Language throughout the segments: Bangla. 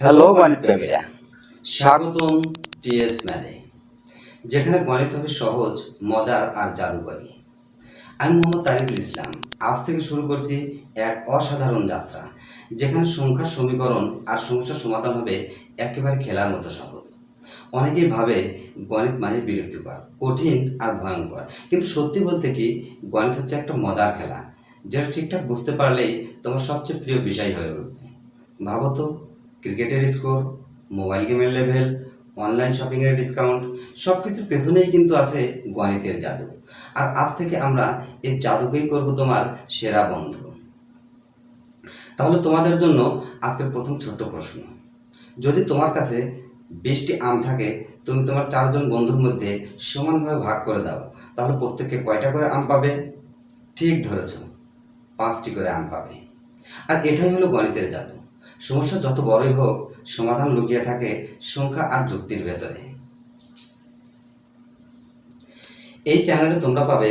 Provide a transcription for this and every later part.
হ্যালো গণিত প্রেমীরা স্বাগতম টিএস ম্যাথে যেখানে গণিত হবে সহজ মজার আর জাদুকরী। আমি মোহাম্মদ তারিকুল ইসলাম। আজ থেকে শুরু করছি এক অসাধারণ যাত্রা যেখানে সংখ্যার সমীকরণ আর সমস্যার সমাধান হবে একেবারে খেলার মতো সহজ। অনেকেই ভাবে গণিত মানে বিরক্তিকর কঠিন আর ভয়ঙ্কর। কিন্তু সত্যি বলতে কি গণিত হচ্ছে একটা মজার খেলা যেটা ঠিকঠাক বুঝতে পারলেই তোমার সবচেয়ে প্রিয় বিষয় হয়ে উঠবে। ভাবো তো ক্রিকেটের স্কোর, মোবাইল গেমের লেভেল, অনলাইন শপিংয়ের ডিসকাউন্ট সব কিছুর পেছনেই কিন্তু আছে গণিতের জাদু। আর আজ থেকে আমরা এই জাদুকেই করব তোমার সেরা বন্ধু। তাহলে তোমাদের জন্য আজকের প্রথম ছোট্ট প্রশ্ন। যদি তোমার কাছে বিশটি আম থাকে, তুমি তোমার চারজন বন্ধুর মধ্যে সমানভাবে ভাগ করে দাও, তাহলে প্রত্যেককে কয়টা করে আম পাবে? ঠিক ধরেছ, পাঁচটি করে আম পাবে। আর এটাই হলো গণিতের জাদু। সমস্যা যত বড়ই হোক, সমাধান লুকিয়ে থাকে সংখ্যা আর যুক্তির ভেতরে। এই চ্যানেলে তোমরা পাবে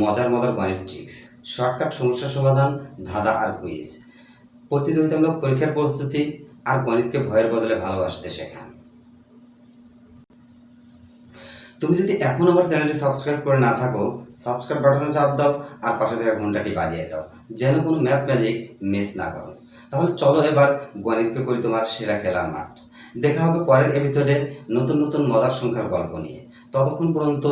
মজার মজার গণিত ট্রিক্স শর্টকাট সমস্যা সমাধান, ধাঁধা আর কুইজ প্রতিযোগিতামূলক পরীক্ষার প্রস্তুতি আর গণিতকে ভয়ের বদলে ভালোবাসতে শেখা তুমি যদি এখন আমার চ্যানেলটি সাবস্ক্রাইব করে না থাকো সাবস্ক্রাইব বাটনে চাপ দাও আর পাশে থাকা ঘন্টাটি বাজিয়ে দাও, যেন কোনো ম্যাথ ম্যাজিক মিস না করো। তাহলে চলো এবার গণিতকে করি তোমার সেরা খেলার মাঠ। দেখা হবে পরের এপিসোডে নতুন নতুন মজার সংখ্যার গল্প নিয়ে। ততক্ষণ পর্যন্ত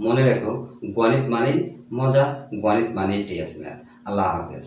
মনে রেখো, গণিত মানেই মজা, গণিত মানেই টিএস ম্যাথ আল্লাহ হাফেজ।